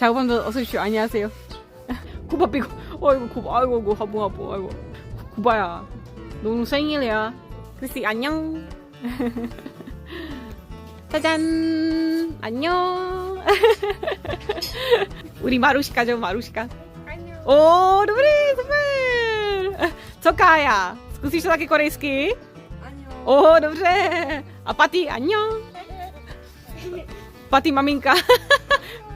작업원들 어서 오십시오. 안녕하세요. 구바 삐고, 어이구, 구바, 아이고, 구 하부, 하부, 아이고. 구바야. 너는 생일이야. 글씨, 안녕. 짜잔. 안녕. 우리 마루시카죠, 마루시카. 오, dobrý, super. Co Kája? Zkusíš to taky korejsky? O, dobře. A Patty, 안녕. Patty 마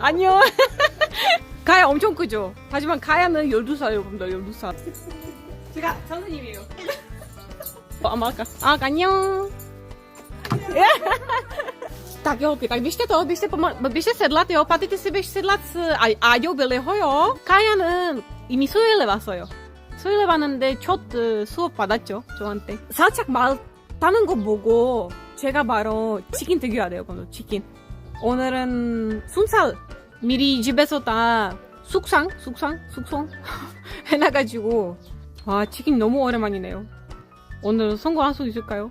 안녕. 가야 엄청 크죠? 하지만 가야는 12살 여러분들 12살. 제가 선생님이에요. 어, 아마 아까. 아, 안녕. Tak jo, tak běžte to, běžte, poma- běžte sedlat, jo, Paty, ty si běž sedlat s 아, 아요 빌레호, 요. 카야는 이미 수요일에 왔어요. 수요일에 왔는데 첫 어, 수업 받았죠, 저한테. 살짝 말 타는 거 보고 제가 바로 치킨 드겨야 돼요, 그럼 치킨. 오늘은 순살 미리 집에서 다 숙상, 숙상, 숙성 해놔가지고 와 치킨 너무 오랜만이네요. 오늘 성공할 수 있을까요?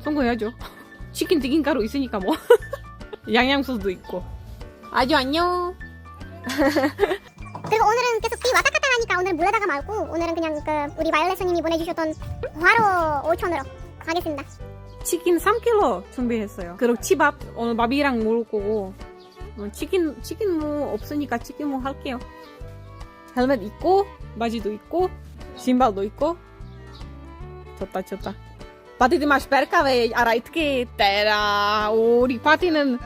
성공해야죠. 치킨 튀긴 가루 있으니까 뭐 양양소스도 있고 아주 안녕 그리고 오늘은 계속 비 왔다 갔다 하니까 오늘 물에다가 말고 오늘은 그냥 그 우리 마일레 스님이 보내주셨던 화로 5천으로 가겠습니다. 치킨 3kg 준비했어요 그리고 치밥 오늘 밥이랑 먹을 거고 어, 치킨 치킨 무 없으니까 치킨 무 할게요. 헬멧 있고 바지도 있고 신발도 있고. 좋다 좋다. 바티드 마시 perkavé a rajtky teda 우리 파티는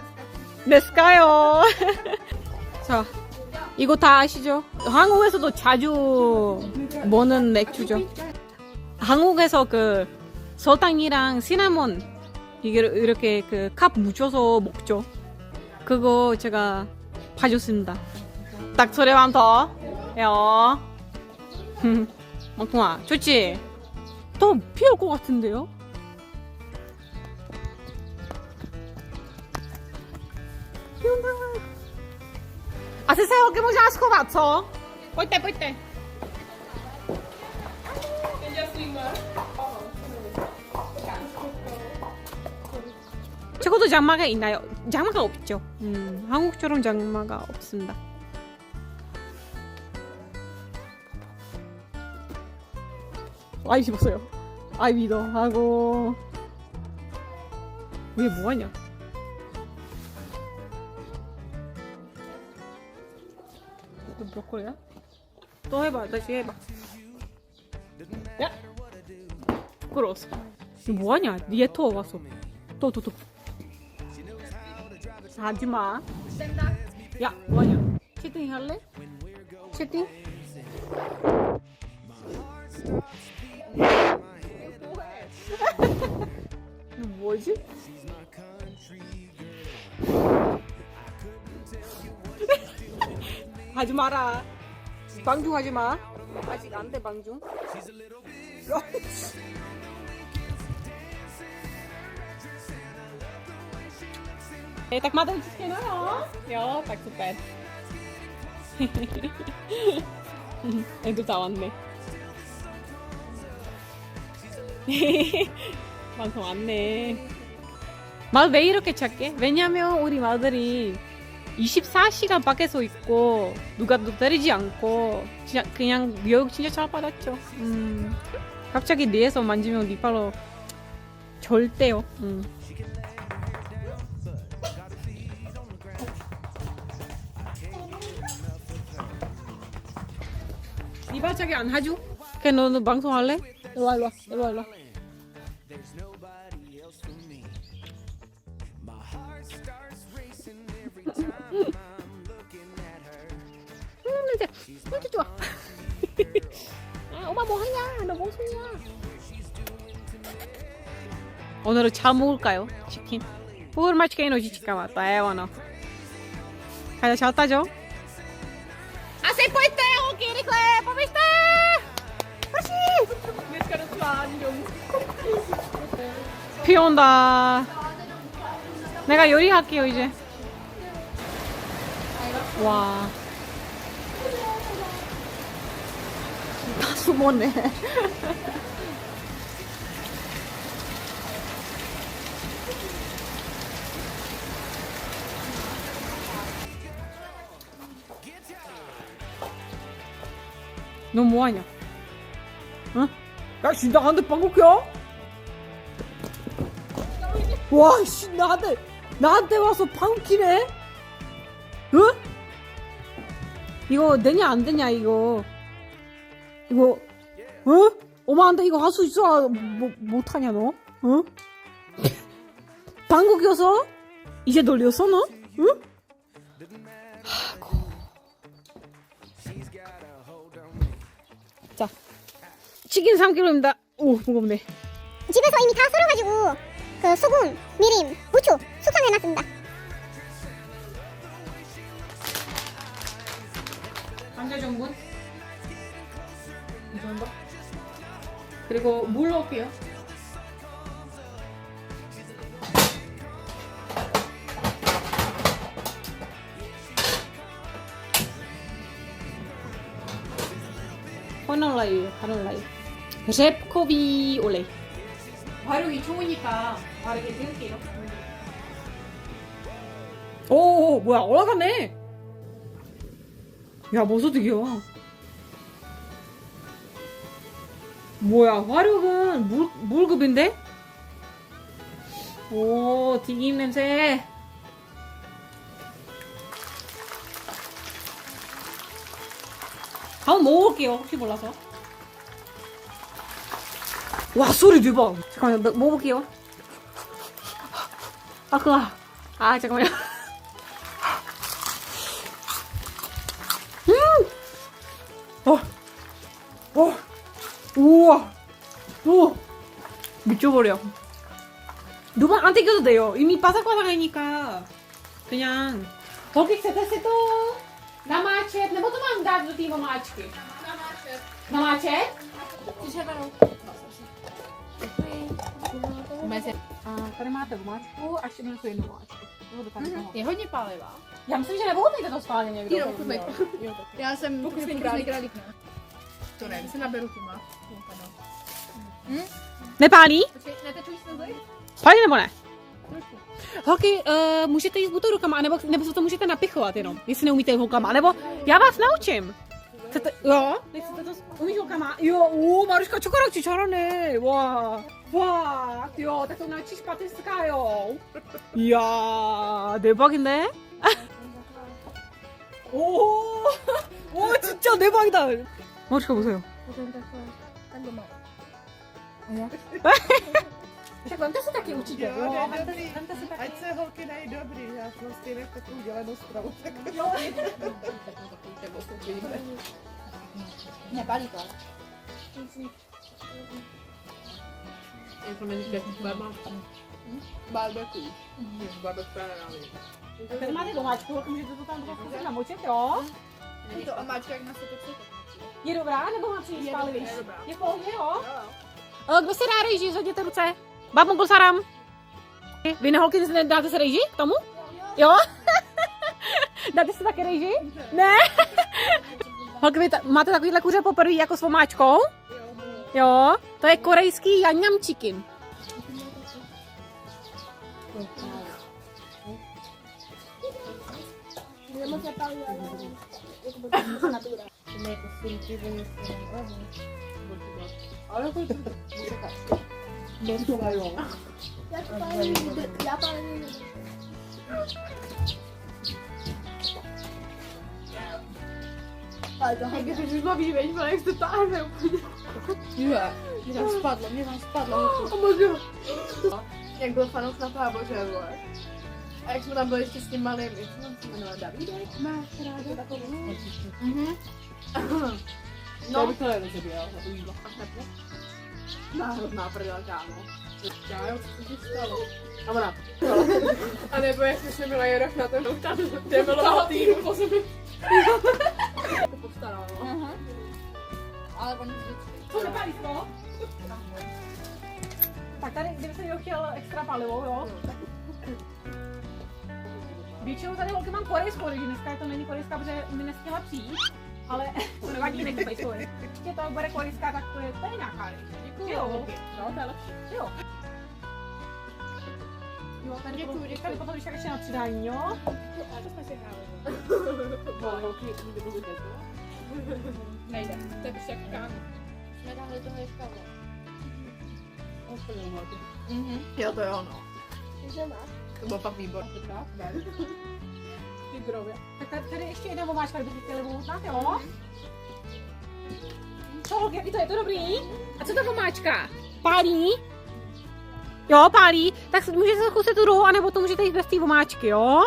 냈을까요. 자 이거 다 아시죠? 한국에서도 자주 먹는 맥주죠. 한국에서 그 설탕이랑 시나몬 이게 이렇게 그 컵 묻혀서 먹죠. 그거 제가 봐줬습니다. 딱 소리만 더. 요. 멍통아, 좋지? 더 피울 것 같은데요? 피운다. A ty se holky možná schovat, co? Pojďte, 적어도 장마가 있나요? 장마가 없죠. 음, 한국처럼 장마가 없습니다. 아이 집었어요. 아이 믿어 하고 위에 뭐하냐? 이거 브로콜리야? 또 해봐, 다시 해봐. 야, 부끄러웠어. 이거 뭐하냐? 니에토 왔어. 또, 또, 또. 하지 마. 야, 뭐하냐? 채팅 할래? 채팅? 이거 뭐지? 하지 마라. 방중 하지 마. 아직 안 돼, 방중. Ej, tak máte vyčištěno, jo? Jo, tak super. Je to závanný. 방송 왔네. 말왜 이렇게 작게? 왜냐면 우리 마들이 24시간 밖에서 있고 누가 또 때리지 않고 진짜 그냥 교육 진짜 잘 받았죠. 음. 갑자기 뇌에서 만지면 니팔로 절대요. 음. 니 발차기 안 하죠? 걔 너는 방송 할래? 일로 와 일로 와 일로 와 일로 와 음 냄새 냄새 좋아 아 엄마 뭐 하냐 너 무슨이야 오늘은 잘 먹을까요? 치킨 mata, é ou não? Cara, já tá, Joe? Assim foi teu, Kirikle, pra viste! 비 온다. 내가 요리할게요 이제. 와. 다 숨었네. 너 뭐하냐? 응? 야, 씨, 나한테 방귀 껴? 와, 씨, 나한테, 나한테 와서 방귀 끼네? 응? 이거 되냐, 안 되냐, 이거. 이거, 어? 엄마한테 이거 할 수 있어? 뭐, 못하냐, 너? 응? 방귀 껴서? 이제 놀렸어, 너? 응? 자, 치킨 3kg입니다. 오, 무겁네. 집에서 이미 다 썰어가지고 그 소금, 미림, 부추 숙성해놨습니다. 감자 전분. 이 정도. 그리고 물 넣을게요. 화놀라유, 화놀라유. 랩코비 올레. 발육이 좋으니까 바르게 드릴게요. 오, 뭐야, 올라가네. 야, 머소득이야. 뭐야, 화력은 물, 물급인데? 오, 튀김 냄새. 한번 먹어볼게요, 혹시 몰라서. 와, 소리 대박. 잠깐만요, 먹- 먹어볼게요. 아, 그거. 아, 잠깐만요. 어, 어, 우와, 오, 미쳐버려. 누방 안 튀겨도 돼요. 이미 바삭바삭하니까 그냥 chcete si to namáčet, nebo to mám dát do té omáčky? Namáčet. Namáčet? A tady máte omáčku a ještě tu jednu vomáčku. Mm-hmm. Je hodně palivá. Já myslím, že neohutnejte to schválně někdo. Jo, chutnej. Já jsem pokusný králík. To nevím, se naberu týma. No. Hm? Nepálí? Počkej, netečují se Pálí nebo ne? Trošku. Holky, uh, můžete jít buď rukama, nebo, nebo se to můžete napichovat jenom, jestli neumíte rukama, nebo já vás naučím. Chcete, jo? Nechcete to, umíš rukama? Jo, u, Maruška, čokorak, čaroný, wow. Fakt, jo, tak to naučíš patická, jo. Já, 대박인데? 오, 오, 진짜 대박이다. 마루ška, 보세요. Potom takhle, tak doma. Tak vemte si taky určitě, Jo, jo. to je dobrý. Vemte si taky. Ať se holky dají dobrý, já prostě nech takovou dělenou stravu. Tak Jo, Nepálí to. Barbecue. Barbecue nenávidím. Tady máte domáčku, tak můžete to tam prostě namočit, jo? Je to omáčka jak na sotoce. Je dobrá, nebo má přijít Je spálivější? dobrá, je dobrá. Je pohodě, jo? Eh, Kdo si dá rejži, zhodněte ruce. Bab Mongol Saram. Vy na holky si dáte se rejži k tomu? Jo? dáte si také rejži? Ne? Holky, vy ta- máte takovýhle kuře poprvé jako s vomáčkou? Jo, to je korejský Yanyam Chicken. ale to Docela naturellement. Il n'y a pas Attends, justement, j'imagine que c'était ah, pas avec Ja, mi sam spadła, mi sam spadła. O Boże! Jak była fanofrafa, Boże, była. A jak my tam byliście z tym malym, jak się miała Dawidek? Masz radę? Mhm. No. Ja bym to lepiej zabijała, na Náhodná prdel, kámo. Já jo, co se stalo? A ona, A nebo jak jsme se měli rok na ten tam developovat týmu po sobě. To postaralo. no. Ale on vždycky. Co nepálí to? Tak tady, kdyby se někdo chtěl extra palivo, jo? Většinou tady holky mám korejskou, takže dneska to není korejská, protože mi nestihla přijít. Ale to nevadí, není korejskou. Ještě to bude korejská, tak to je, to je nějaká. Děkuju. Jo. No, to je lepší. Jo. Jo, tady Děkuju, potom, děkuju. tady potom tak ještě na přidání, jo? A to jsme si hráli. to holky nikdy nebudu dělat. Nejde. To je jak kámo. Jsme dali toho ještě Mhm. Jo, to jo, no. To bylo fakt výborné. Figurově. Tak tady, tady ještě jedna vomáčka, kdybyste chtěli ochutnat, jo? Co, jaký to je to dobrý? A co to vomáčka? Pálí? Jo, pálí. Tak můžete zkusit tu rohu, anebo to můžete jít bez té vomáčky, jo?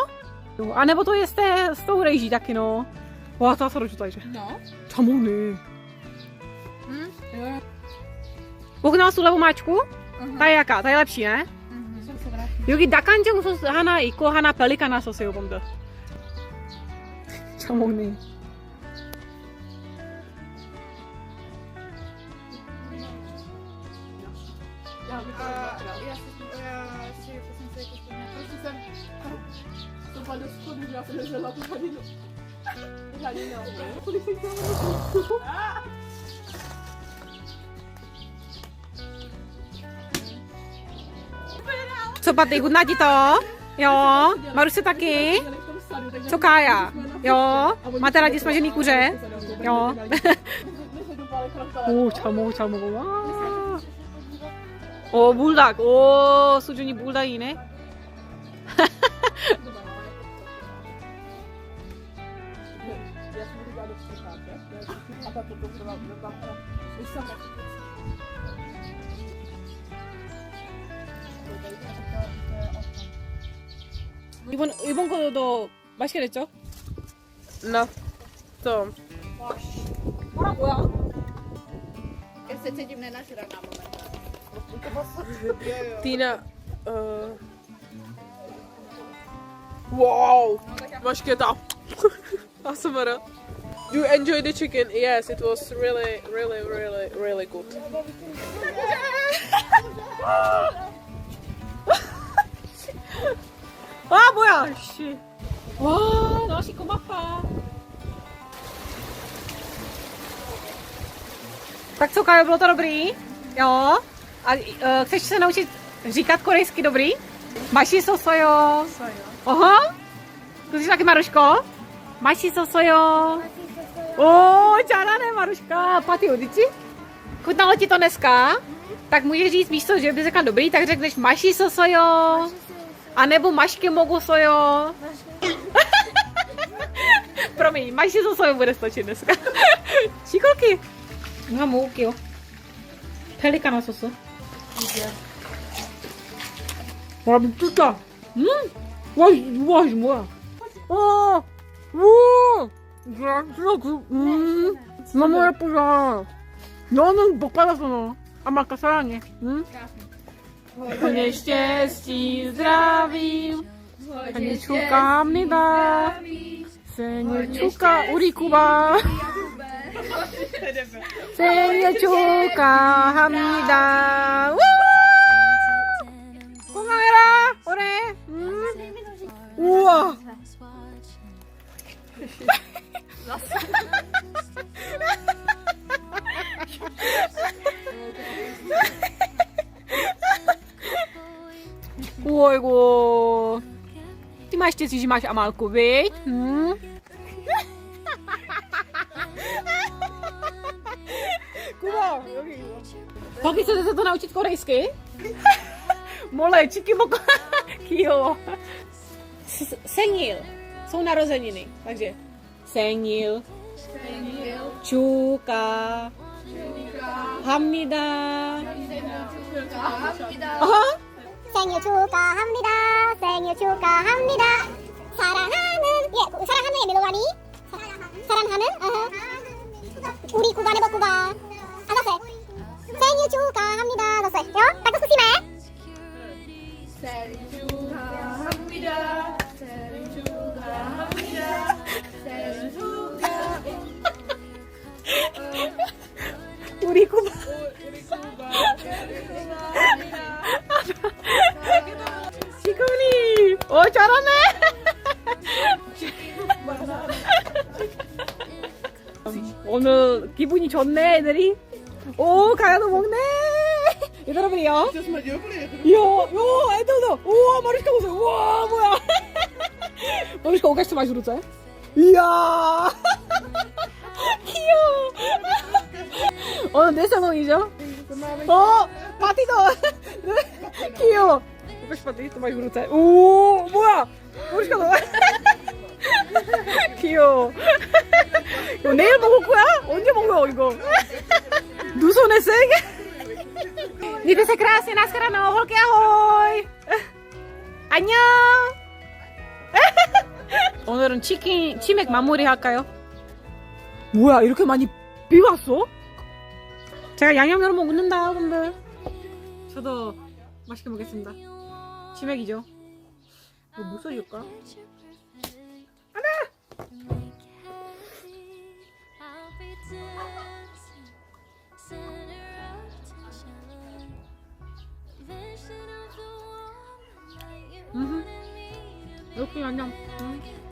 Jo, a nebo to jeste s tou rejží taky, no. O, to se takže. No. Čamony. Hm? Jo. Ochutnala jsi tuhle vomáčku? Mhm. Ta je jaká? Ta je lepší, ne? Mhm. Jsem se vrátila. 여기 낙한정 소스 하나 있고 하나 펠리카나 소스 요금도. sambung nih Co, Patty, good night to. Jo, Maruše taky. Co Kája? Jo, máte rádi smažený kuře? Jo. Uh, čamo, čamo. O, buldak, o, sužení buldají, ne? 이번 이번 거도 맛있게 됐죠? Na tom. 뭐라 뭐야? Já se cítím nenažraná moment. Týna. Uh... Wow! Mašketa. ASMR. You enjoy the chicken? Yes, it was really, really, really, really good. 아 뭐야 씨. 와 너시 고 Tak co, Kajo, bylo to dobrý? Jo? A uh, chceš se naučit říkat korejsky dobrý? Maši sosojo. Aha. Zkusíš taky, Maruško? Maši sosojo. O, čárané, Maruška. Paty, odiči? Chutnalo ti to dneska? Tak můžeš říct místo, že bys řekla dobrý, tak řekneš maši sosojo. A nebo mašky mogu sojo. Promiň, maši sosojo bude stačit dneska. Šikolky. No mouky, jo. Pelikana sosu. Mám tuta. Hm. Váž, váž moja. O, o, hm. No moje pořád. No, no, pokládá se no. A má kasáně. Hm? Čuka hamida. Kumera, ore. 음. 우와. Ojgo. Ty máš štěstí, že máš Amálku, viď? Hm? Kubo, naučit korejsky? Mole, čiky moko. Kyo. S- Senil. Jsou narozeniny, takže senil, čuka, hamnida. Aha. 생일 축하합니다. 생일 축하합니다. 사랑하는 예 사랑하는의 멜로가니 사랑하는 어허. 우리 구가 네버 구가 알았어요. 생일 축하합니다. 알았어요. 요? 딱딱 쓰시네. Celý 축하합니다. Celý 축하합니다. 우리. 지금이 어 잘하네. 오늘 기분이 좋네 애들이. 오 가야도 먹네. 여러분이요. 요, 요, 애들도. 우와, 마루시카 보세요. 우와, 뭐야. 마루시카 오가시 많이 줄었어요? 이야. 귀여워. 오늘 내 성공이죠? 어! 파티도! 귀여워! 싶었더니 또 많이 그렇다. 오! 뭐야! 머리가 너무. 귀여워. 이거 내일 먹을 거야? 언제 먹어, 이거? 두 손에 세게? 니들 세크라시 나스카라노 홀게 ahoy! 안녕! 오늘은 치킨, 치맥 마무리 할까요? 뭐야, 이렇게 많이 비 왔어? 제가 양념 여러 번 묻는다, 여러분들. 저도 맛있게 먹겠습니다. 치맥이죠. 이거 뭐 써줄까? 음흠. 이렇게 양념. 음.